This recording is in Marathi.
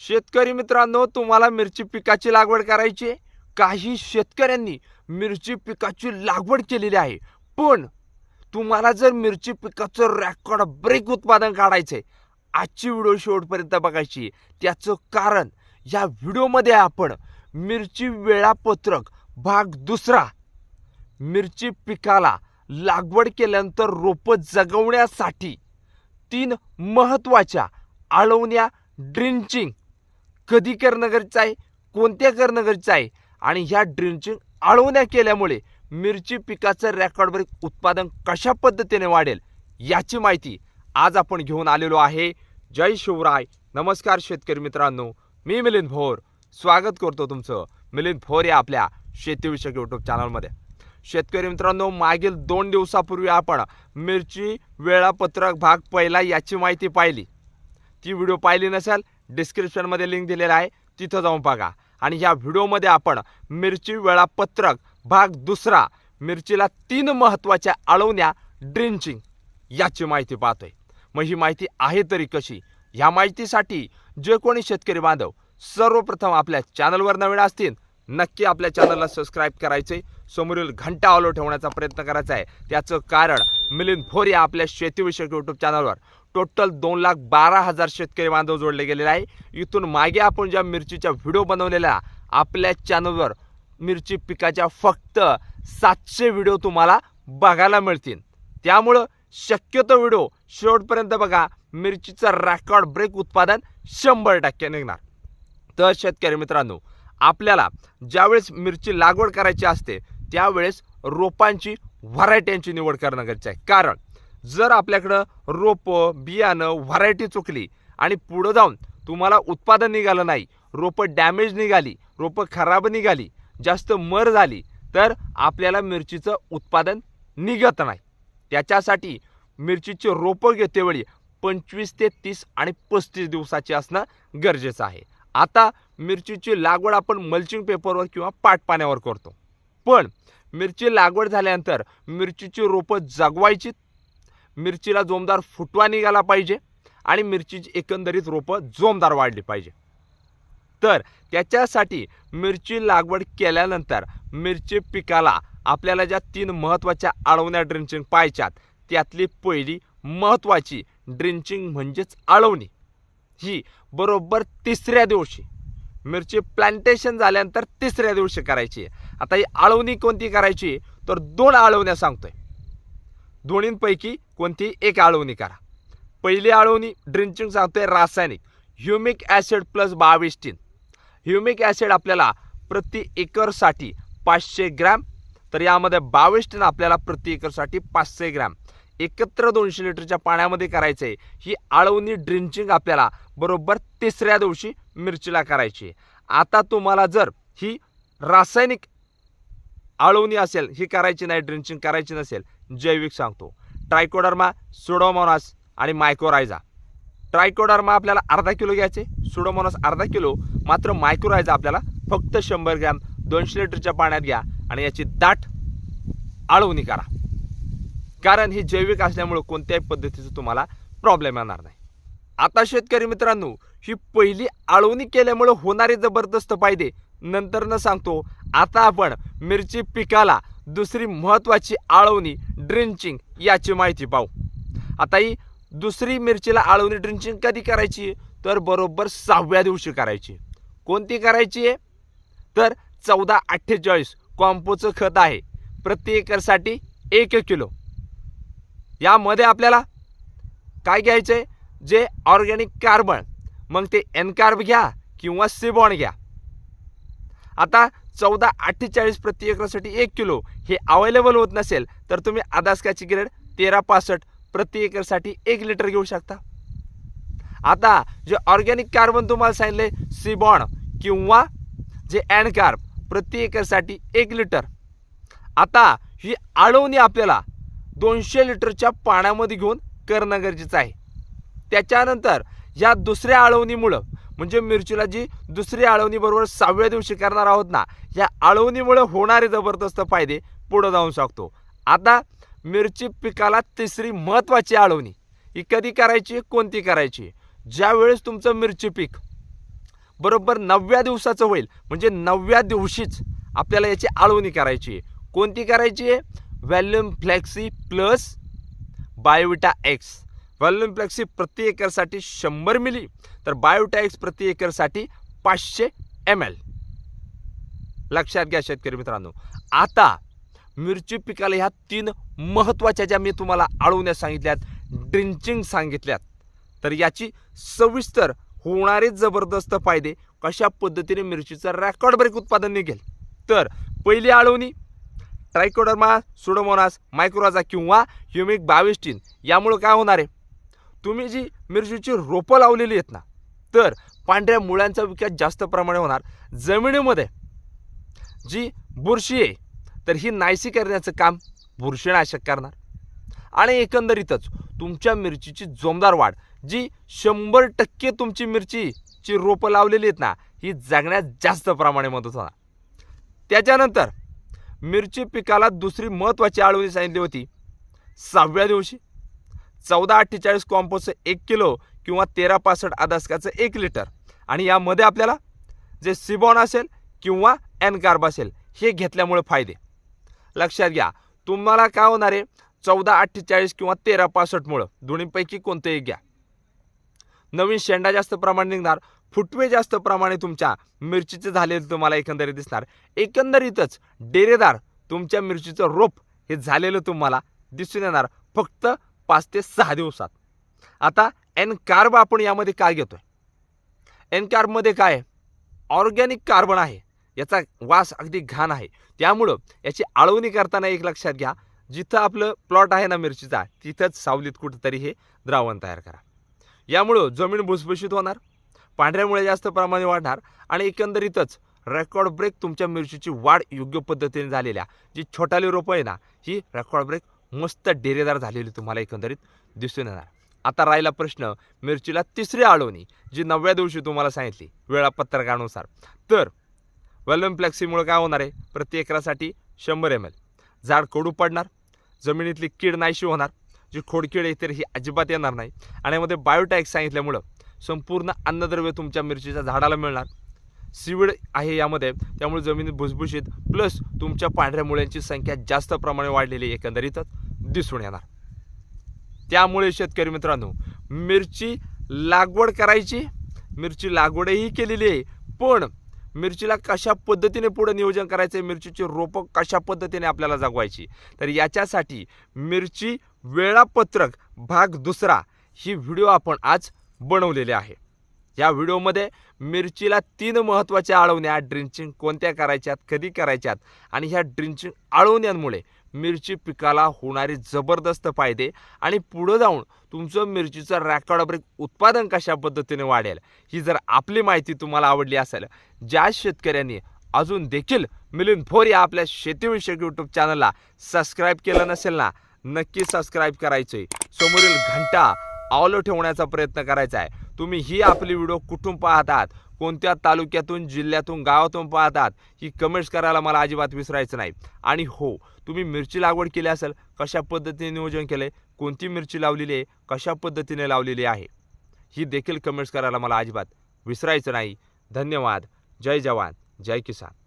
शेतकरी मित्रांनो तुम्हाला मिरची पिकाची लागवड करायची आहे? काही शेतकऱ्यांनी मिरची पिकाची लागवड केलेली आहे. पण तुम्हाला जर मिरची पिकाचं रेकॉर्ड ब्रेक उत्पादन काढायचं आहे आजची व्हिडिओ शेवटपर्यंत बघायची त्याचं कारण या व्हिडिओमध्ये आपण मिरची वेळापत्रक भाग दुसरा मिरची पिकाला लागवड केल्यानंतर रोपं जगवण्यासाठी तीन महत्त्वाच्या आळवण्या ड्रिंचिंग कधी करणं गरजेचं आहे कोणत्या करणं गरजेचं आहे? आणि ह्या ड्रिंचिंग आळवण्या केल्यामुळे मिरची पिकाचं रेकॉर्ड उत्पादन कशा पद्धतीने वाढेल याची माहिती आज आपण घेऊन आलेलो आहे. जय शिवराय. नमस्कार शेतकरी मित्रांनो. मी मिलिंद भोर. स्वागत करतो तुमचं मिलिंद भोर या आपल्या शेतीविषयक यूट्यूब चॅनलमध्ये शेतकरी मित्रांनो मागील दोन दिवसापूर्वी आपण मिरची वेळापत्रक भाग पहिला याची माहिती पाहिली. ती व्हिडिओ पाहिली नसेल डिस्क्रिप्शनमध्ये लिंक दिलेला आहे. तिथं जाऊन बघा. आणि ह्या व्हिडिओमध्ये आपण मिरची वेळापत्रक भाग दुसरा मिरचीला तीन महत्त्वाच्या आळवण्या ड्रिंचिंग याची माहिती पाहतोय. मग ही माहिती आहे तरी कशी? ह्या माहितीसाठी जे कोणी शेतकरी बांधव सर्वप्रथम आपल्या चॅनलवर नवीन असतील नक्की आपल्या चॅनलला सबस्क्राईब करायचे समोरील घंटा ऑलो ठेवण्याचा प्रयत्न करायचा आहे. त्याचं कारण मिलिंद भोर या आपल्या शेतीविषयक यूट्यूब चॅनलवर टोटल दोन लाख बारा हजार शेतकरी बांधव जोडले गेलेले आहे. इथून मागे आपण ज्या मिरचीच्या व्हिडिओ बनवलेल्या आपल्या चॅनलवर मिरची पिकाच्या फक्त सातशे व्हिडिओ तुम्हाला बघायला मिळतील. त्यामुळं शक्यतो व्हिडिओ शेवटपर्यंत बघा. मिरचीचं रेकॉर्ड ब्रेक उत्पादन शंभर टक्के निघणार. तर शेतकरी मित्रांनो आपल्याला ज्यावेळेस मिरची लागवड करायची असते त्यावेळेस रोपांची व्हरायट्यांची निवड करणं गरजेचं आहे. कारण जर आपल्याकडं रोपं बियाणं व्हरायटी चुकली आणि पुढं जाऊन तुम्हाला उत्पादन निघालं नाही रोपं डॅमेज निघाली रोपं खराब निघाली जास्त मर झाली तर आपल्याला मिरचीचं उत्पादन निघत नाही. त्याच्यासाठी मिरचीची रोपं घेतेवेळी पंचवीस ते तीस आणि पस्तीस दिवसाची असणं गरजेचं आहे. आता मिरचीची लागवड आपण मल्चिंग पेपरवर किंवा पाटपाण्यावर करतो. पण मिरची लागवड झाल्यानंतर मिरचीची रोपं जगवायची. मिरचीला जोमदार फुटवा निघाला पाहिजे आणि मिरचीची एकंदरीत रोपं जोमदार वाढली पाहिजे. तर त्याच्यासाठी मिरची लागवड केल्यानंतर मिरची पिकाला आपल्याला ज्या तीन महत्त्वाच्या आळवण्या ड्रिंचिंग पाहायच्यात त्यातली पहिली महत्त्वाची ड्रिंचिंग म्हणजेच आळवणी. ही बरोबर तिसऱ्या दिवशी मिरची प्लांटेशन झाल्यानंतर तिसऱ्या दिवशी करायची आहे. आता ही आळवणी कोणती करायची? तर दोन आळवण्या सांगतोय. दोन्हींपैकी कोणती? एक आळवणी करा. पहिली आळवणी ड्रिंचिंग सांगतोय रासायनिक. ह्युमिक ॲसिड प्लस बावीस टीन. ह्युमिक ॲसिड आपल्याला प्रति एकरसाठी पाचशे ग्रॅम तर यामध्ये बावीस आपल्याला प्रति एकरसाठी पाचशे ग्रॅम. एकत्र दोनशे लिटरच्या पाण्यामध्ये करायचं आहे ही आळवणी ड्रिंचिंग आपल्याला बरोबर तिसऱ्या दिवशी मिरचीला करायची आहे. आता तुम्हाला जर ही रासायनिक आळवणी असेल ही करायची नाही ड्रिंचिंग करायची नसेल जैविक सांगतो. ट्रायकोडर्मा सुडोमोनास आणि मायक्रोरायझा ट्रायकोडर्मा आपल्याला अर्धा किलो घ्यायचे सुडोमोनास अर्धा किलो मात्र मायक्रोरायझा आपल्याला फक्त शंभर ग्रॅम दोनशे लिटरच्या पाण्यात घ्या आणि याची दाट आळवणी करा. कारण ही जैविक असल्यामुळे कोणत्याही पद्धतीचं तुम्हाला प्रॉब्लेम येणार नाही. आता शेतकरी मित्रांनो ही पहिली आळवणी केल्यामुळे होणारे जबरदस्त फायदे नंतर न सांगतो आता आपण मिरची पिकाला दुसरी महत्त्वाची आळवणी ड्रिंचिंग याची माहिती पाहू. आता ही दुसरी मिरचीला आळवणी ड्रिंचिंग कधी करायची? तर बरोबर सहाव्या दिवशी करायची. कोणती करायची? आहे तर चौदा अठ्ठेचाळीस कॉम्पोचं खत आहे. प्रति एकरसाठी एक किलो. यामध्ये आपल्याला काय घ्यायचं आहे जे ऑर्गॅनिक कार्बन मग ते एन कार्ब घ्या किंवा सिबॉन घ्या. आता चौदा अठ्ठेचाळीस प्रति एकरसाठी एक किलो हे अवेलेबल होत नसेल तर तुम्ही अदास्काची ग्रेड तेरा पासष्ट प्रति एकरसाठी एक लिटर घेऊ शकता. आता जे ऑर्गॅनिक कार्बन तुम्हाला सांगितले सिबॉन किंवा जे अँड कार्ब प्रति एकरसाठी एक लिटर आता ही आळवणी आपल्याला दोनशे लिटरच्या पाण्यामध्ये घेऊन करणं गरजेचं आहे. त्याच्यानंतर या दुसऱ्या आळवणीमुळं म्हणजे मिरचीला जी दुसरी आळवणी बरोबर सहाव्या दिवशी करणार आहोत ना या आळवणीमुळे होणारे जबरदस्त फायदे पुढं जाऊन शकतो आता मिरची पिकाला तिसरी महत्त्वाची आळवणी ही कधी करायची कोणती करायची? ज्यावेळेस तुमचं मिरची पीक बरोबर नवव्या दिवसाचं होईल म्हणजे नवव्या दिवशीच आपल्याला याची आळवणी करायची आहे. कोणती करायची आहे? Volume flexi plus Biovita X. Volume प्रति एकरसाठी शंभर मिली तर बायोटॅक्स प्रति एकरसाठी पाचशे एम एल. लक्षात घ्या शेतकरी मित्रांनो. आता मिरची पिकाला ह्या तीन महत्त्वाच्या ज्या मी तुम्हाला आळवण्यास सांगितल्यात ड्रिंचिंग सांगितल्यात तर याची सविस्तर होणारे जबरदस्त फायदे कशा पद्धतीने मिरचीचं रेकॉर्ड ब्रेक उत्पादन निघेल? तर पहिली आळवणी ट्रायकोडर्मा सुडोमोनास मायक्रोराजा किंवा ह्युमिक बाविस्टीन यामुळं काय होणार आहे? तुम्ही जी मिरचीची रोपं लावलेली आहेत ना तर पांढऱ्या मुळ्यांचा विकास जास्त प्रमाणे होणार. जमिनीमध्ये जी बुरशी आहे तर ही नाहीशी करण्याचं काम बुरशीनाशक करणार. आणि एकंदरीतच तुमच्या मिरचीची जोमदार वाढ जी शंभर टक्के तुमची मिरचीची रोपं लावलेली आहेत ना ही जगण्यात जास्त प्रमाणे मदत होणार. त्याच्यानंतर मिरची पिकाला दुसरी महत्त्वाची आळवणी सांगितली होती सहाव्या दिवशी. चौदा अठ्ठेचाळीस कॉम्पोचं एक किलो किंवा तेरा पासष्ट आदासकाचं एक लिटर आणि यामध्ये आपल्याला जे सिबॉन असेल किंवा एनकार्ब असेल हे घेतल्यामुळे फायदे. लक्षात घ्या तुम्हाला काय होणार आहे? चौदा अठ्ठेचाळीस किंवा तेरा पासष्टमुळं दोन्हीपैकी कोणतंही घ्या. नवीन शेंडा जास्त प्रमाणे निघणार. फुटवे जास्त प्रमाणे तुमच्या मिरचीचे झालेले तुम्हाला एकंदरीत दिसणार. एकंदरीतच डेरेदार तुमच्या मिरचीचं रोप हे झालेलं तुम्हाला दिसून येणार. फक्त पाच ते सहा दिवसात. आता एन कार्ब आपण यामध्ये काय घेतोय? एन कार्बमध्ये काय आहे? ऑर्गॅनिक कार्बन आहे. याचा वास अगदी घाण आहे. त्यामुळं याची आळवणी करताना एक लक्षात घ्या. जिथं आपलं प्लॉट आहे ना मिरचीचा तिथंच सावलीत कुठंतरी हे द्रावण तयार करा. यामुळं जमीन भुसभुशीत होणार पांढऱ्यामुळे जास्त प्रमाणे वाढणार आणि एकंदरीतच रेकॉर्ड ब्रेक तुमच्या मिरचीची वाढ योग्य पद्धतीने झालेल्या जी छोटाली रोपं आहे ना ही रेकॉर्ड ब्रेक मस्त डेरेदार झालेली तुम्हाला एकंदरीत दिसून येणार. आता राहिला प्रश्न मिरचीला तिसरी आळवणी जी नवव्या दिवशी तुम्हाला सांगितली वेळापत्रकानुसार. तर वॅल्युम फ्लॅक्सीमुळे काय होणार आहे? प्रति एकरासाठी शंभर एम एल झाड कडू पडणार जमिनीतली कीड नाहीशी होणार जी खोडकीड आहे तर ही अजिबात येणार नाही. आणि यामध्ये बायोटॅक्स सांगितल्यामुळं संपूर्ण अन्नद्रव्य तुमच्या मिरचीच्या झाडाला मिळणार. सिविड आहे यामध्ये. त्यामुळे जमीन भुसभुशीत प्लस तुमच्या पांढऱ्या मुळ्यांची संख्या जास्त प्रमाणे वाढलेली एकंदरीतच दिसून येणार. त्यामुळे शेतकरी मित्रांनो मिरची लागवड करायची मिरची लागवडही केलेली आहे. पण मिरचीला कशा पद्धतीने पुढे नियोजन करायचं मिरचीची रोपं कशा पद्धतीने आपल्याला जगवायची तर याच्यासाठी मिरची वेळापत्रक भाग दुसरा ही व्हिडिओ आपण आज बनवलेले आहे. या व्हिडिओमध्ये मिरचीला तीन महत्त्वाच्या आळवण्या ड्रिंचिंग कोणत्या करायच्यात कधी करायच्यात आणि ह्या ड्रिंचिंग आळवण्यांमुळे मिरची पिकाला होणारे जबरदस्त फायदे आणि पुढं जाऊन तुमचं मिरचीचं रॅकॉर्ड ब्रेक उत्पादन कशा पद्धतीने वाढेल ही जर आपली माहिती तुम्हाला आवडली असेल ज्या शेतकऱ्यांनी अजून देखील मिलिंद फोर या आपल्या शेतीविषयक यूट्यूब चॅनलला सबस्क्राईब केलं नसेल ना नक्की सबस्क्राईब आहे समोरील घंटा आवलं ठेवण्याचा प्रयत्न करायचा आहे. तुम्ही ही आपली व्हिडिओ कुठून पाहतात? कोणत्या तालुक्यातून जिल्ह्यातून गावातून पाहतात? ही कमेंट्स करायला मला अजिबात विसरायचं नाही. आणि हो तुम्ही मिरची लागवड केली असेल कशा पद्धतीने नियोजन केलं? आहे कोणती मिरची लावलेली आहे? कशा पद्धतीने लावलेली आहे? ही देखील कमेंट्स करायला मला अजिबात विसरायचं नाही. धन्यवाद. जय जवान. जय किसान.